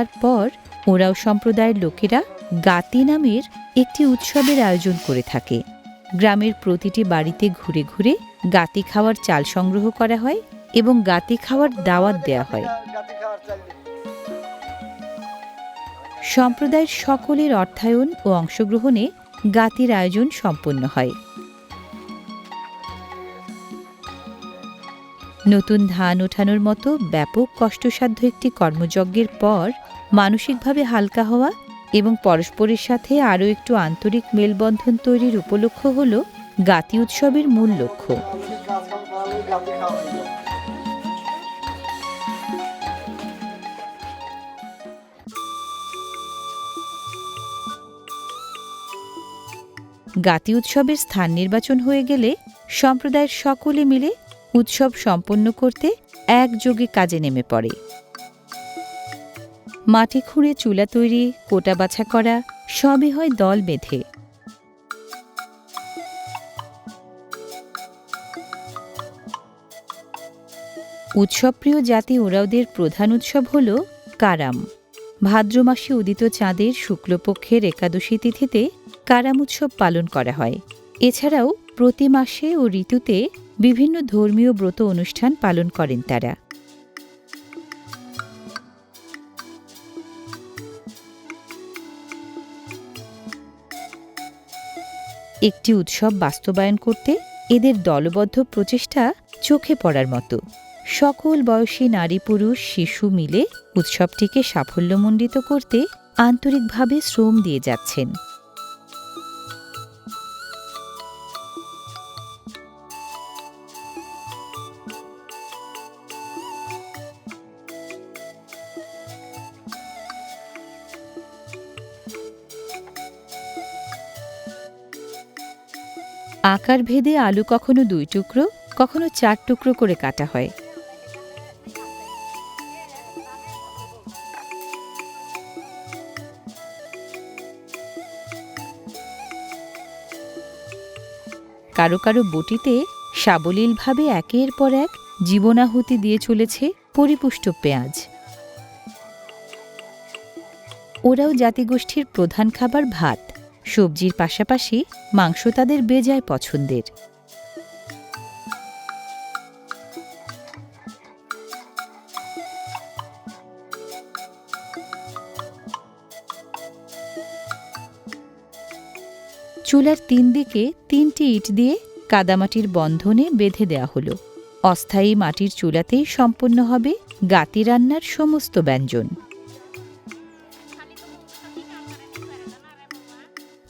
ওঠার পর ওরাও সম্প্রদায়ের লোকেরা গাতি নামের একটি উৎসবের আয়োজন করে থাকে। গ্রামের প্রতিটি বাড়িতে ঘুরে ঘুরে গাতি খাওয়ার চাল সংগ্রহ করা হয় এবং গাতি খাওয়ার দাওয়াত দেয়া হয়। সম্প্রদায়ের সকলের অর্থায়ন ও অংশগ্রহণে গাতির আয়োজন সম্পন্ন হয়। নতুন ধান ওঠানোর মতো ব্যাপক কষ্টসাধ্য একটি কর্মযজ্ঞের পর মানসিকভাবে হালকা হওয়া এবং পরস্পরের সাথে আরও একটু আন্তরিক মেলবন্ধন তৈরির উপলক্ষ হল গাতি উৎসবের মূল লক্ষ্য। গাতি উৎসবের স্থান নির্বাচন হয়ে গেলে সম্প্রদায়ের সকলে মিলে উৎসব সম্পন্ন করতে একযোগে কাজে নেমে পড়ে। মাটি খুঁড়ে চুলা তৈরি, কোটা বাছা করা সবই হয় দল বেঁধে। উৎসবপ্রিয় জাতি ওরাওদের প্রধান উৎসব হল কারাম। ভাদ্র মাসে উদিত চাঁদের শুক্লপক্ষের একাদশী তিথিতে কারাম উৎসব পালন করা হয়। এছাড়াও প্রতি মাসে ও ঋতুতে বিভিন্ন ধর্মীয় ব্রত অনুষ্ঠান পালন করেন তারা। একটি উৎসব বাস্তবায়ন করতে এদের দলবদ্ধ প্রচেষ্টা চোখে পড়ার মতো। সকল বয়সী নারী পুরুষ শিশু মিলে উৎসবটিকে সাফল্যমণ্ডিত করতে আন্তরিকভাবে শ্রম দিয়ে যাচ্ছেন। আকার ভেদে আলু কখনো দুই টুকরো, কখনো চার টুকরো করে কাটা হয়। কারও কারও বটিতে সাবলীলভাবে একের পর এক জীবনাহুতি দিয়ে চলেছে পরিপুষ্ট পেঁয়াজ। ওরাও জাতিগোষ্ঠীর প্রধান খাবার ভাত। সবজির পাশাপাশি মাংস তাদের বেজায় পছন্দের। চুলার তিন দিকে তিনটি ইট দিয়ে কাদামাটির বন্ধনে বেঁধে দেওয়া হলো। অস্থায়ী মাটির চুলাতেই সম্পন্ন হবে গাতি রান্নার সমস্ত ব্যঞ্জন।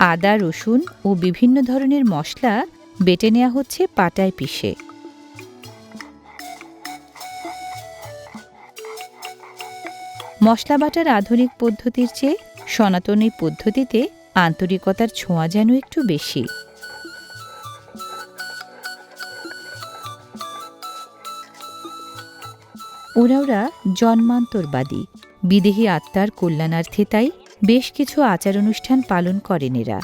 আদা, রসুন ও বিভিন্ন ধরনের মশলা বেটে নেওয়া হচ্ছে পাটায় পিষে। মশলা বাটার আধুনিক পদ্ধতির চেয়ে সনাতন এই পদ্ধতিতে আন্তরিকতার ছোঁয়া যেন একটু বেশি। ওরা ওরা জন্মান্তরবাদী, বিদেহী আত্মার কল্যাণার্থে তাই বেশ কিছু আচার অনুষ্ঠান পালন করেন এরা।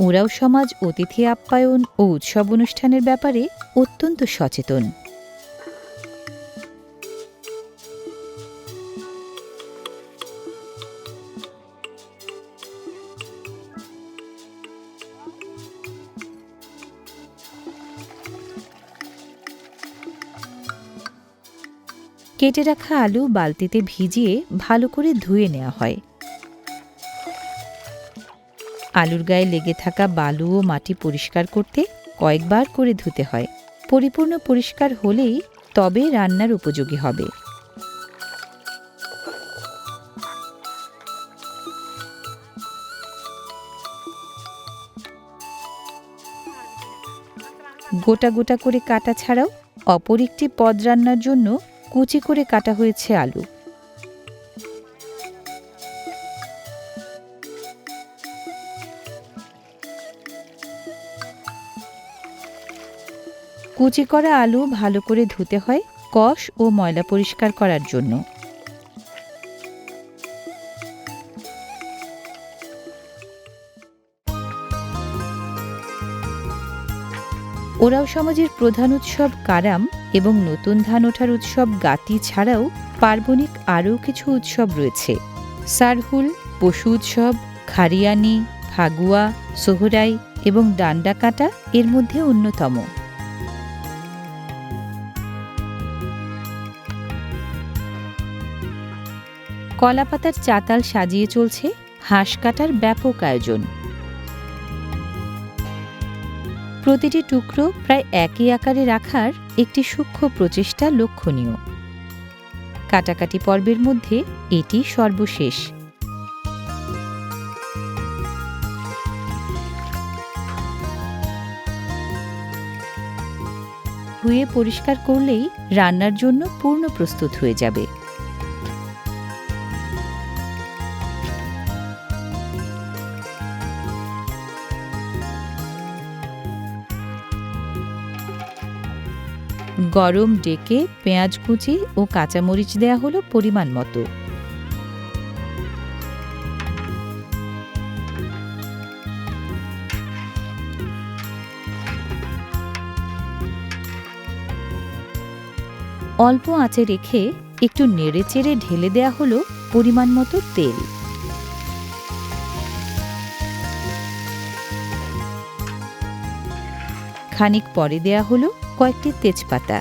ওরাও সমাজ, অতিথি আপ্যায়ন ও উৎসব অনুষ্ঠানের ব্যাপারে অত্যন্ত সচেতন। কেটে রাখা আলু বালতিতে ভিজিয়ে ভালো করে ধুয়ে নেওয়া হয়। আলুর গায়ে লেগে থাকা বালু ও মাটি পরিষ্কার করতে কয়েকবার করে ধুতে হয়। পরিপূর্ণ পরিষ্কার হলেই তবে রান্নার উপযোগী হবে। গোটা গোটা করে কাটা ছাড়াও অপর একটি পদ রান্নার জন্য কুচি করে কাটা হয়েছে আলু। কুচি করা আলু ভালো করে ধুতে হয় কষ ও ময়লা পরিষ্কার করার জন্য। ওরাও সমাজের প্রধান উৎসব কারাম এবং নতুন ধান ওঠার উৎসব গাতি ছাড়াও পার্বণিক আরও কিছু উৎসব রয়েছে। সারহুল, পশু উৎসব, খারিয়ানি, ফাগুয়া, সোহরাই এবং ডান্ডা কাটা এর মধ্যে অন্যতম। কলাপাতার চাতাল সাজিয়ে চলছে হাঁস কাটার ব্যাপক আয়োজন। প্রতিটি টুকরো প্রায় একই আকারে রাখার একটি সূক্ষ্ম প্রচেষ্টা লক্ষণীয়। কাটাকাটি পর্বের মধ্যে এটি সর্বশেষ। ধুয়ে পরিষ্কার করলেই রান্নার জন্য পূর্ণ প্রস্তুত হয়ে যাবে। গরম ডেকে পেঁয়াজ কুচি ও কাঁচামরিচ দেয়া হলো পরিমাণ মতো। অল্প আঁচে রেখে একটু নেড়ে চেড়ে ঢেলে দেয়া হলো পরিমাণ মতো তেল। খানিক পরে দেয়া হলো কয়েকটি তেজপাতা।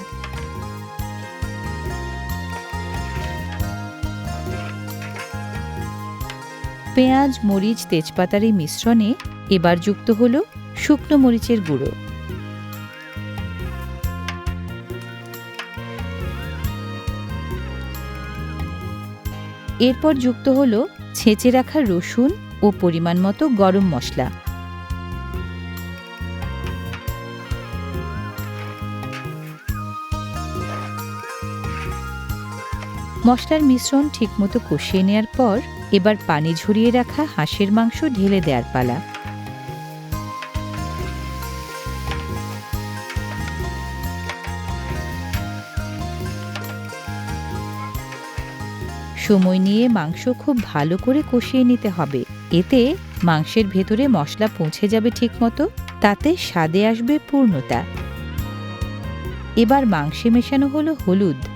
পেঁয়াজ, মরিচ তেজপাতার এই মিশ্রণে এবার যুক্ত হল শুকনো মরিচের গুঁড়ো। এরপর যুক্ত হল ছেঁচে রাখা রসুন ও পরিমাণ মতো গরম মশলা। মশলার মিশ্রণ ঠিকমতো কষিয়ে নেয়ার পর এবার পানি ঝরিয়ে রাখা হাঁসের মাংস ঢেলে দেওয়ার পালা। সময় নিয়ে মাংস খুব ভালো করে কষিয়ে নিতে হবে। এতে মাংসের ভেতরে মশলা পৌঁছে যাবে ঠিকমতো, তাতে স্বাদে আসবে পূর্ণতা। এবার মাংসে মেশানো হলো হলুদ।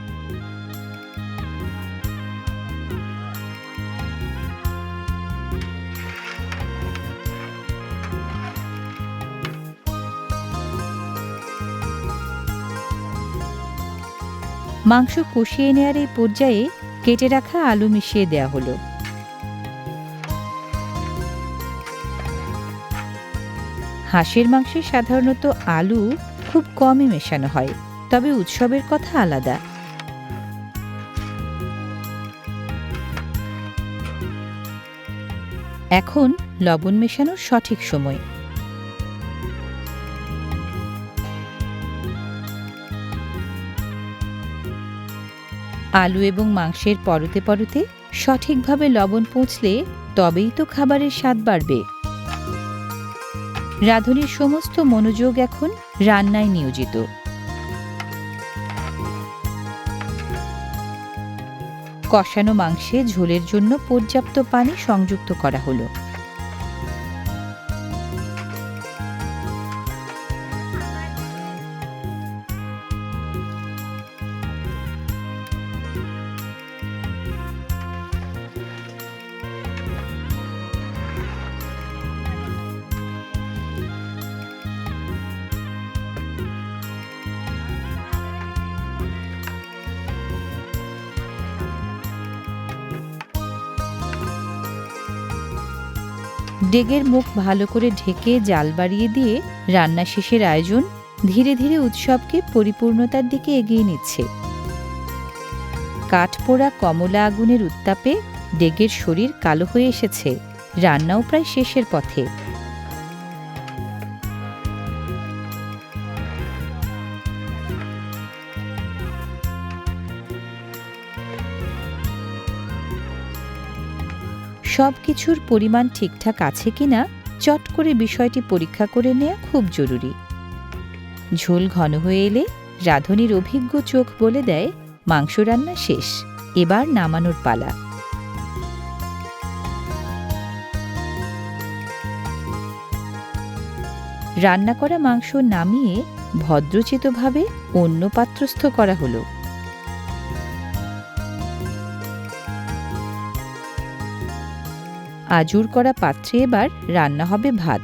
মাংস কষিয়ে নেয়ার এই পর্যায়ে কেটে রাখা আলু মিশিয়ে দেয়া হলো। হাঁসের মাংসে সাধারণত আলু খুব কমই মেশানো হয়, তবে উৎসবের কথা আলাদা। এখন লবণ মেশানোর সঠিক সময়। আলু এবং মাংসের পরতে পরতে সঠিকভাবে লবণ পৌঁছলে তবেই তো খাবারের স্বাদ বাড়বে। রাঁধুনির সমস্ত মনোযোগ এখন রান্নায় নিয়োজিত। কষানো মাংসে ঝোলের জন্য পর্যাপ্ত পানি সংযুক্ত করা হলো। ডেগের মুখ ভালো করে ঢেকে জাল বাড়িয়ে দিয়ে রান্না শেষের আয়োজন ধীরে ধীরে উৎসবকে পরিপূর্ণতার দিকে এগিয়ে নিচ্ছে। কাঠপোড়া কমলা আগুনের উত্তাপে ডেগের শরীর কালো হয়ে এসেছে। রান্নাও প্রায় শেষের পথে। সব কিছুর পরিমাণ ঠিকঠাক আছে কিনা, চট করে বিষয়টি পরীক্ষা করে নেওয়া খুব জরুরি। ঝোল ঘন হয়ে এলে রাঁধুনির অভিজ্ঞ চোখ বলে দেয়, মাংস রান্না শেষ, এবার নামানোর পালা। রান্না করা মাংস নামিয়ে ভদ্রচিতভাবে অন্য পাত্রস্থ করা হলো। আজুর করা পাত্রে এবার রান্না হবে ভাত।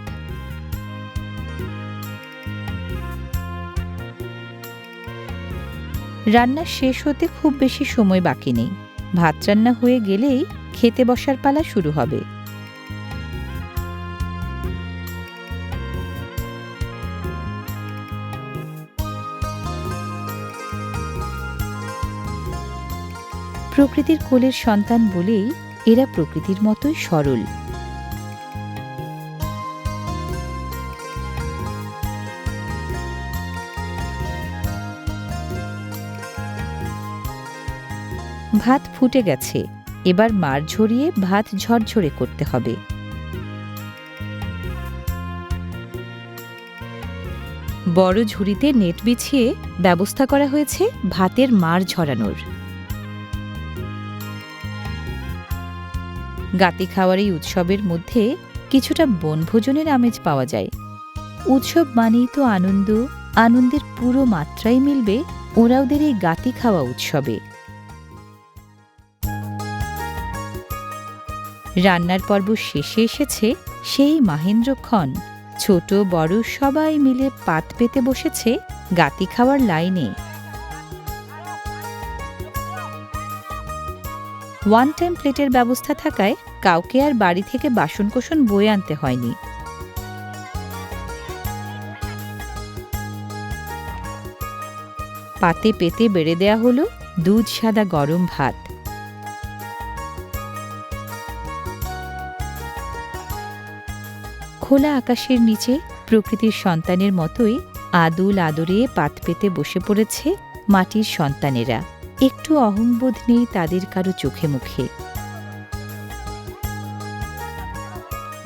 রান্না শেষ হতে খুব বেশি সময় বাকি নেই। ভাত রান্না হয়ে গেলেই খেতে বসার পালা শুরু হবে। প্রকৃতির কোলের সন্তান বলেই এরা প্রকৃতির মতোই সরল। ভাত ফুটে গেছে। এবার মার ঝরিয়ে ভাত ঝরঝরে করতে হবে। বড় ঝুড়িতে নেট বিছিয়ে ব্যবস্থা করা হয়েছে ভাতের মার ঝরানোর। গাতি খাওয়ার এই উৎসবের মধ্যে কিছুটা বনভোজনের আমেজ পাওয়া যায়। উৎসব মানেই তো আনন্দ, আনন্দের পুরো মাত্রাই মিলবে ওরাওদের এই গাতি খাওয়া উৎসবে। রান্নার পর্ব শেষে এসেছে সেই মাহেন্দ্রক্ষণ ছোট, বড় সবাই মিলে পাত পেতে বসেছে গাতি খাওয়ার লাইনে। ওয়ান টাইম প্লেটের ব্যবস্থা থাকায় কাউকে আর বাড়ি থেকে বাসনকোসন বয়ে আনতে হয়নি। পাতে পেতে বেড়ে দেয়া হলো দুধ সাদা গরম ভাত। খোলা আকাশের নিচে প্রকৃতির সন্তানের মতোই আদুল আদরে পাত পেতে বসে পড়েছে মাটির সন্তানেরা। একটু অহংবোধ নেই তাদের কারও চোখে মুখে।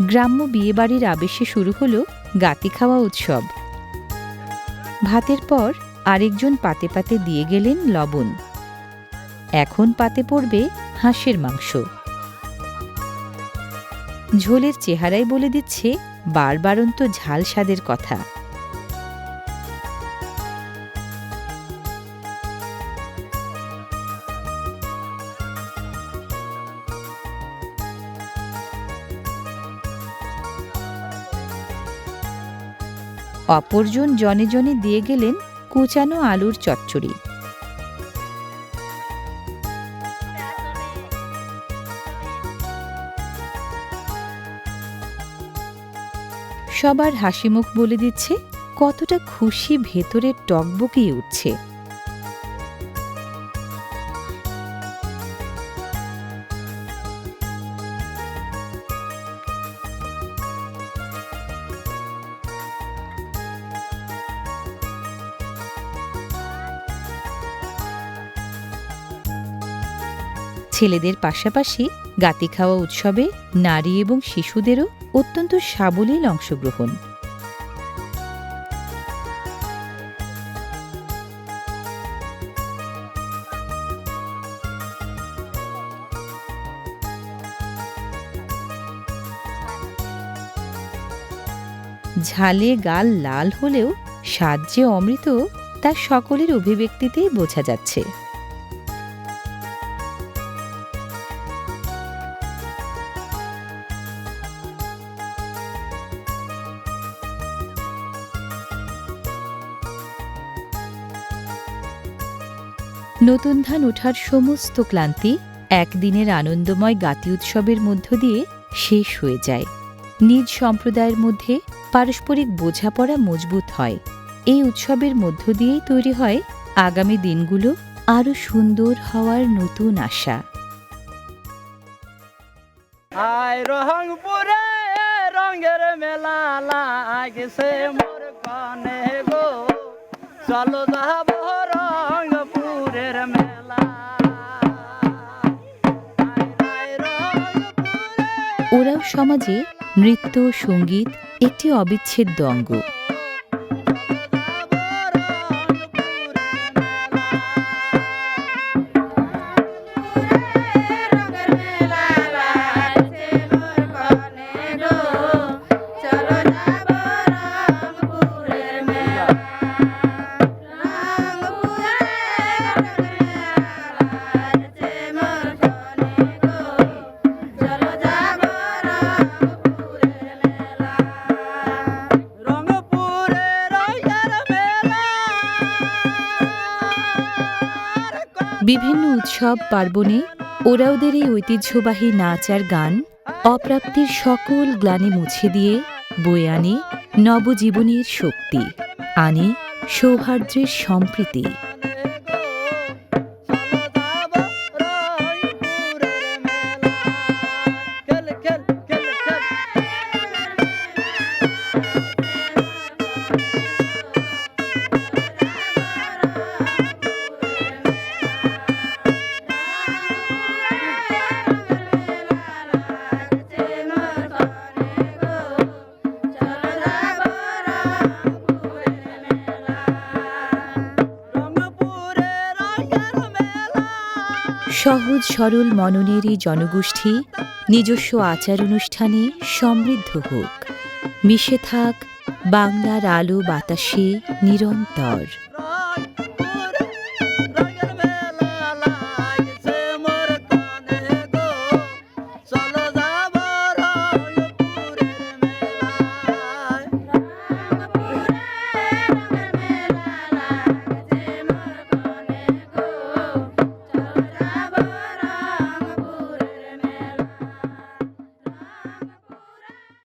গ্রাম্য বিয়েবাড়ির আবেশে শুরু হলো গাতি খাওয়া উৎসব। ভাতের পর আরেকজন পাতে পাতে দিয়ে গেলেন লবণ। এখন পাতে পড়বে হাঁসের মাংস। ঝোলের চেহারাই বলে দিচ্ছে বারবারন্ত ঝাল স্বাদের কথা। অপরজন জনে জনে দিয়ে গেলেন কুচানো আলুর চচ্চড়ি। সবার হাসিমুখ বলে দিচ্ছে, কতটা খুশি ভেতরে টকবকিয়ে উঠছে। ছেলেদের পাশাপাশি গাতি খাওয়া উৎসবে নারী এবং শিশুদেরও অত্যন্ত সাবলীল অংশগ্রহণ। ঝালে গাল লাল হলেও স্বাদ যে অমৃত তা সকলের অভিব্যক্তিতেই বোঝা যাচ্ছে। নতুন ধান ওঠার সমস্ত ক্লান্তি একদিনের আনন্দময় গাতি উৎসবের মধ্য দিয়ে শেষ হয়ে যায়। নিজ সম্প্রদায়ের মধ্যে পারস্পরিক বোঝাপড়া মজবুত হয়। এই উৎসবের মধ্য দিয়েই তৈরি হয় আগামী দিনগুলো আরও সুন্দর হওয়ার নতুন আশা। রঙের মেলা লাগছে মোর কনে গো। চলো যাব সমাজে নৃত্য সংগীত একটি অবিচ্ছেদ্য অঙ্গ। বিভিন্ন উৎসব, পার্বণে ওরাওদের এই ঐতিহ্যবাহী নাচ আর গান অপ্রাপ্তির সকল গ্লানে মুছে দিয়ে বয়ে আনে নবজীবনের শক্তি, আনে সৌহার্দ্যের সম্প্রীতি। সহজ সরল মননের এই জনগোষ্ঠী, নিজস্ব আচার অনুষ্ঠানে সমৃদ্ধ হোক। মিশে থাক বাংলার আলো বাতাসে নিরন্তর।